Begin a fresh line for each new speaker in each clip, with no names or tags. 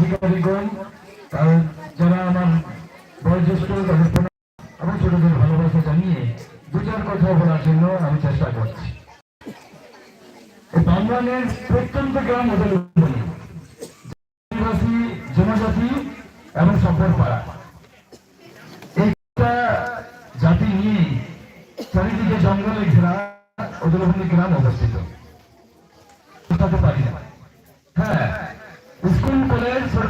আধিকারিকগণ যারা আমার বয়োজ্যেষ্ঠ তাদের ছোটদের ভালোবাসা জানিয়ে দু চার কথা বলার জন্য আমি চেষ্টা করছি। এই প্রত্যন্ত গ্রাম ওদের আদিবাসী জনজাতি এবং সম্পর্ক পাড়া। একটা জাতি নিয়ে চারিদিকে জঙ্গলে ঘেরা ওদলবন্দি গ্রাম অবস্থিত। হ্যাঁ স্কুল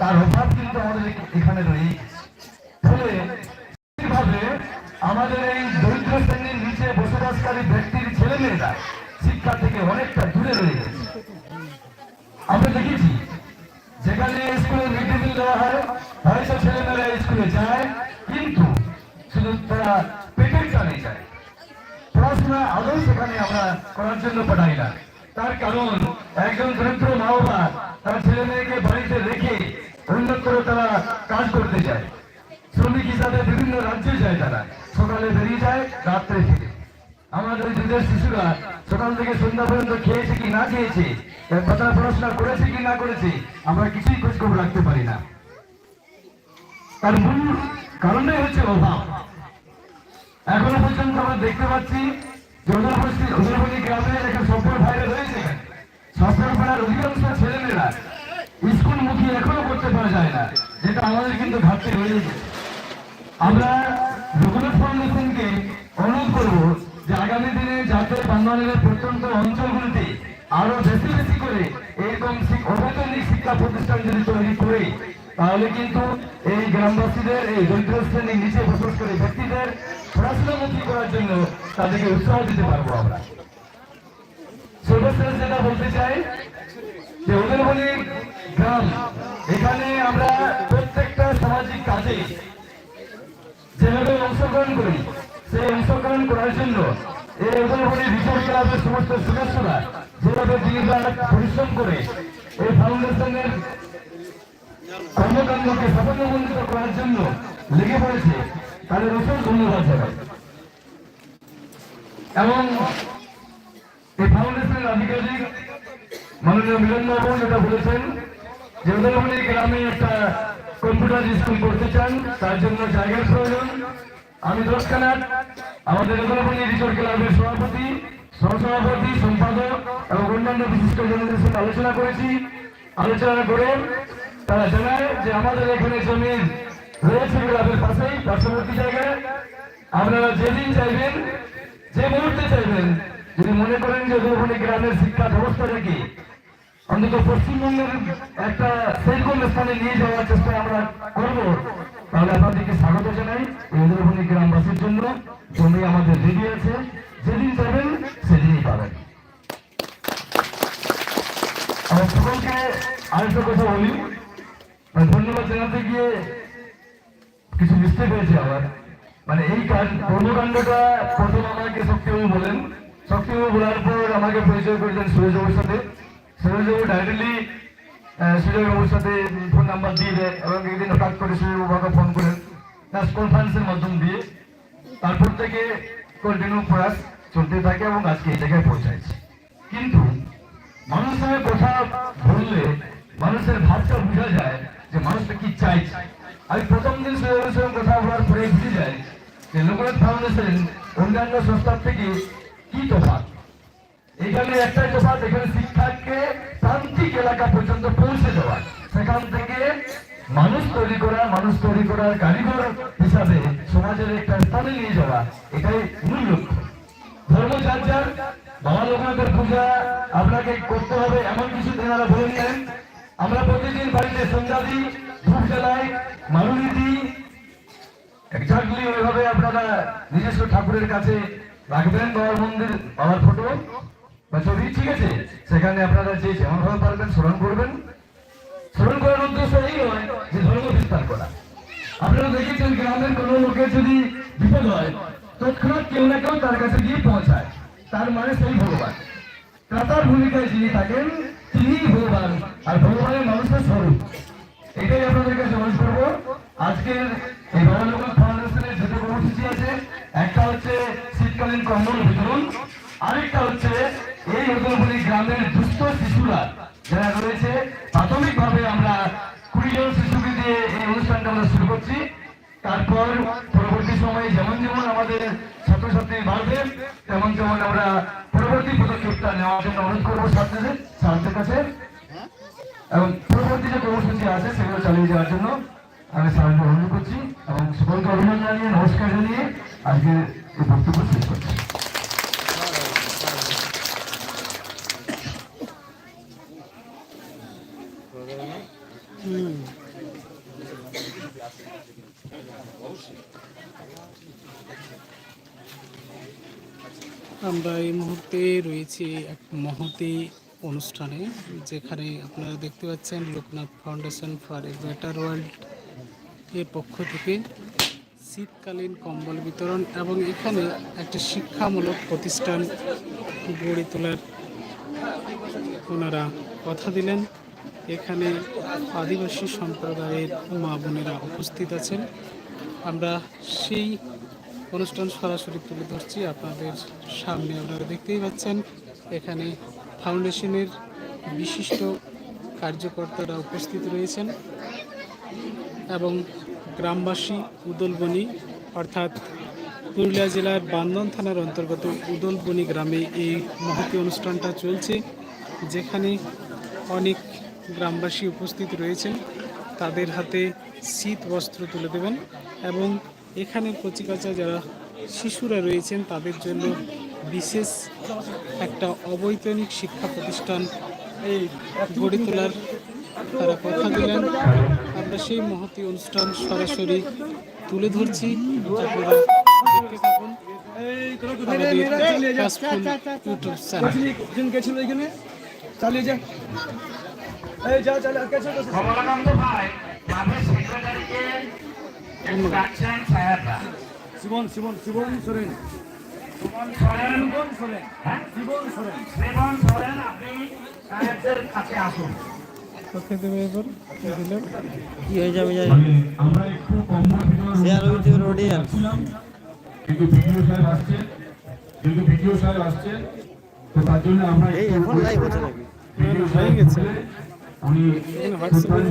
তার অভাব কিন্তু আমাদের এখানে রয়ে গেছে। ফলে আমাদের এই দরিদ্র শ্রেণির নিচে বসবাসকারী ব্যক্তির ছেলেমেয়েরা শিক্ষা থেকে অনেকটা দূরে রয়ে গেছে? আমরা দেখেছি, যেখানে স্কুলে মিড মিল দেওয়া হয় হয়তো ছেলেমেয়েরা স্কুলে যায়, কিন্তু শুধু তারা পেটের টানে যায়। পড়াশোনা আদৌ সেখানে আমরা করার জন্য পাঠাই না। তার কারণ, একজন দরিদ্র মা বাবা তার ছেলে মেয়েকে বাড়িতে রেখে অন্যত্র তারা কাজ করতে যায়। শ্রমিক হিসাবে বিভিন্ন রাজ্যে যায় তারা। সকালে বেরিয়ে যায়, রাত্রে ফিরে। আমাদের দুধের শিশুরা সকাল থেকে সন্ধ্যা পর্যন্ত খেয়েছে কি না খেয়েছে কথা পড়াশোনা করেছে কি না করেছে, আমরা কিছুই খোঁজ খবর রাখতে পারি না। তার মূল কারণটাই হচ্ছে অভাব। এখনও পর্যন্ত আমরা দেখতে পাচ্ছি উদয়পল্লী গ্রামে একটা সফল ভাইরা রয়েছে সফল পাড়ার অধিকাংশ ছেলেমেয়েরা স্কুল এখনও করতে পারা যায় না, যেটা আমাদের কিন্তু ঘাটতি রয়ে গেছে আমরা রঘুনাথ ফাউন্ডেশনকে অনুরোধ করব যে আগামী দিনে যাতে বাংলাদেশের প্রত্যন্ত অঞ্চলগুলিতে আরও বেশি বেশি করে এরকম অবৈতনিক শিক্ষা প্রতিষ্ঠান যদি তৈরি করে, তাহলে কিন্তু এই গ্রামবাসীদের, এই দরিদ্র শ্রেণির নিচে বসবাস করে ব্যক্তিদের পড়াশোনামুখী করার জন্য তাদেরকে উৎসাহ দিতে পারব আমরা। সর্বশেষ যেটা বলতে চাই, যে উদয়বনী এখানে আমরা প্রত্যেকটা সামাজিক কাজে যেভাবে অংশগ্রহণ করি, সেই অংশগ্রহণ করার জন্য এই উদয়পুরি রিসার্চ ক্লাবের সমস্ত সদস্যরা যেভাবে দিন পরিশ্রম করে এই ফাউন্ডেশনের কর্মকাণ্ডকে সাফল্যমণ্ডিত করার জন্য লেগে পড়েছে, তাদের অসংখ্য ধন্যবাদ জানাই। এবং এই ফাউন্ডেশনের আধিকারিক মাননীয় মিলন বাবু যেটা বলেছেন যে উদয়মণি গ্রামে একটা কম্পিউটার স্কুল করতে চান, তার জন্য জায়গার প্রয়োজন। আমি দশখানার আমাদের উদয়মণি রিসোর্ট ক্লাবের সভাপতি, সহসভাপতি, সম্পাদক এবং অন্যান্য বিশিষ্ট জনদের সাথে আলোচনা করেছি। আলোচনা করে তারা জানায় যে আমাদের এখানে জমির রয়েছে ক্লাবের পাশেই, পার্শ্ববর্তী জায়গায়। আপনারা যেদিন চাইবেন, যে মুহূর্তে চাইবেন, যদি মনে করেন যে উদয়মণি গ্রামের শিক্ষা ব্যবস্থাটাকে অন্তত পশ্চিমবঙ্গের একটা সেইরকম স্থানে নিয়ে যাওয়ার চেষ্টা আমরা করব। তাহলে আপনাদেরকে স্বাগত জানাই এই উদয়ভূমি গ্রামবাসীর জন্য। জমি আমাদের রেডি আছে। যেদিন যাবেন সেদিনই পাবেন। আমার সকলকে আরেকটা কথা বলি। ধন্যবাদ জানাতে গিয়ে কিছু মিস্টেক হয়েছে আমার। মানে এই কাজ কর্মকাণ্ডটা প্রথম আমাকে শক্তিবাবু বলেন। শক্তিবাবু বলার পর আমাকে পরিচয় করেছেন সুরেশবাবুর সাথে। সুরেশবাবু ডাইরেক্টলি সাথে ফোন নাম্বার দিয়ে দেয় এবং একদিন হঠাৎ করে সুরেশবাবু আমাকে ফোন করেন। কনফারেন্সের মাধ্যম দিয়ে। তারপর থেকে কন্টিনিউ প্রয়াস চলতে থাকে এবং আজকে এই জায়গায় কিন্তু মানুষের কথা বললে মানুষের ভাবটা বোঝা যায় যে মানুষটা কি চাইছে। আমি প্রথম দিন সঙ্গে কথা বলার পরে বুঝে যাই যে লোকনাথ ফাউন্ডেশন অন্যান্য সংস্থার থেকে কি তফাৎ? এখানে একটাই তফাৎ এখানে শিক্ষাকে প্রান্তিক এলাকা পর্যন্ত পৌঁছে দেওয়া। সেখান থেকে মানুষ তৈরি করা, মানুষ তৈরি করার কারিগর হিসাবে সমাজের একটা স্থানে নিয়ে যাওয়া, এটাই মূল লক্ষ্য। ধর্ম যার বাবা লোকনাথের পূজা আপনাকে করতে হবে, এমন কিছু তেনারা বলে নেন আমরা প্রতিদিন বাড়িতে সন্ধ্যা দিই, ধূপ জ্বালাই মালুনি দিই। এক্স্যাক্টলি ওইভাবে আপনারা নিজস্ব ঠাকুরের কাছে রাখবেন, বাবার মন্দির, বাবার ফটো ছবি ঠিক আছে। সেখানে আপনারা যে পারবেন স্মরণ করবেন। স্মরণ করার উদ্দেশ্য এই নয় যে ধর্ম বিস্তার করা। আপনারা দেখেছেন গ্রামের যদি বিপদ হয়, তৎক্ষণাৎ কেউ না কেউ তার কাছে গিয়ে পৌঁছায়। তার মানে সেই ভগবান। ভূমিকায় যিনি থাকেন, তিনিই ভগবান, আর ভগবানের মানুষের স্বরূপ। এটাই আপনাদের কাছে করব। আজকের এই ফাউন্ডেশনের কর্মসূচি আছে, একটা হচ্ছে শীতকালীন কম্বল বিতরণ, আরেকটা হচ্ছে এই নতুনপুরি গ্রামের দুস্থ শিশুরা যারা রয়েছে, প্রাথমিকভাবে আমরা কুড়ি জন শিশুকে দিয়ে এই অনুষ্ঠানটা আমরা শুরু করছি। তারপর পরবর্তী সময়ে যেমন যেমন আমাদের ছাত্রছাত্রী বাড়বে, তেমন যেমন আমরা পরবর্তী পদক্ষেপটা নেওয়ার জন্য অনুরোধ করব ছাত্রদের ছাত্রদের কাছে। এবং পরবর্তী যে কর্মসূচি আছে, সেগুলো চালিয়ে যাওয়ার জন্য আমি স্যারকে অনুরোধ করছি এবং সকলকে অভিনন্দন জানিয়ে, নমস্কার জানিয়ে আজকে এই বক্তব্য শেষ করছি।
আমরা এই মুহূর্তে রয়েছি এক মহতি অনুষ্ঠানে, যেখানে আপনারা দেখতে পাচ্ছেন Loknath foundation for a better world এর পক্ষ থেকে শীতকালীন কম্বল বিতরণ এবং এখানে একটি শিক্ষামূলক প্রতিষ্ঠান গড়ে তোলার ওনারা কথা দিলেন। এখানে আদিবাসী সম্প্রদায়ের মা বোনেরা উপস্থিত আছেন। আমরা সেই অনুষ্ঠান সরাসরি তুলে ধরছি। আপনাদের সামনে আপনারা দেখতেই পাচ্ছেন, এখানে ফাউন্ডেশনের বিশিষ্ট কার্যকর্তারা উপস্থিত রয়েছেন এবং গ্রামবাসী উদলবনি, অর্থাৎ পুরুলিয়া জেলার বান্দন থানার অন্তর্গত উদলবনি গ্রামে এই মহতি অনুষ্ঠানটা চলছে, যেখানে অনেক গ্রামবাসী উপস্থিত রয়েছেন, তাদের হাতে শীত বস্ত্র তুলে দেবেন এবং এখানে কচিকাচা যারা শিশুরা রয়েছেন, তাদের জন্য বিশেষ একটা অবৈতনিক শিক্ষা প্রতিষ্ঠান গড়ে তোলার তারা কথা দিলেন। আমরা সেই মহতি অনুষ্ঠান সরাসরি তুলে ধরছি।
চালিয়ে যা।
কমলানন্দ ভাই ক্লাবের সেক্রেটারিকে ডাকছেন সাহেবরা।
শিবন শিবন শিবন সোরেন।
সুমন সরেন।
শিবন সোরেন।
হ্যাঁ?
শিবন সোরেন।
শ্রীমন সরেন আপনি সাহেবদের কাছে আসুন।
কি হয়ে যাবে
মানে আমরা একটু কম্বল
শেয়ার ওই রোডে
কিন্তু ভিডিও সাহেব আসছে কিন্তু ভিডিও সাহেব আসছে তো তার জন্য আমরা
এই এখন লাইভ হচ্ছে নাকি?
ভিডিও সাহেব
গেছে।
嗯
mean.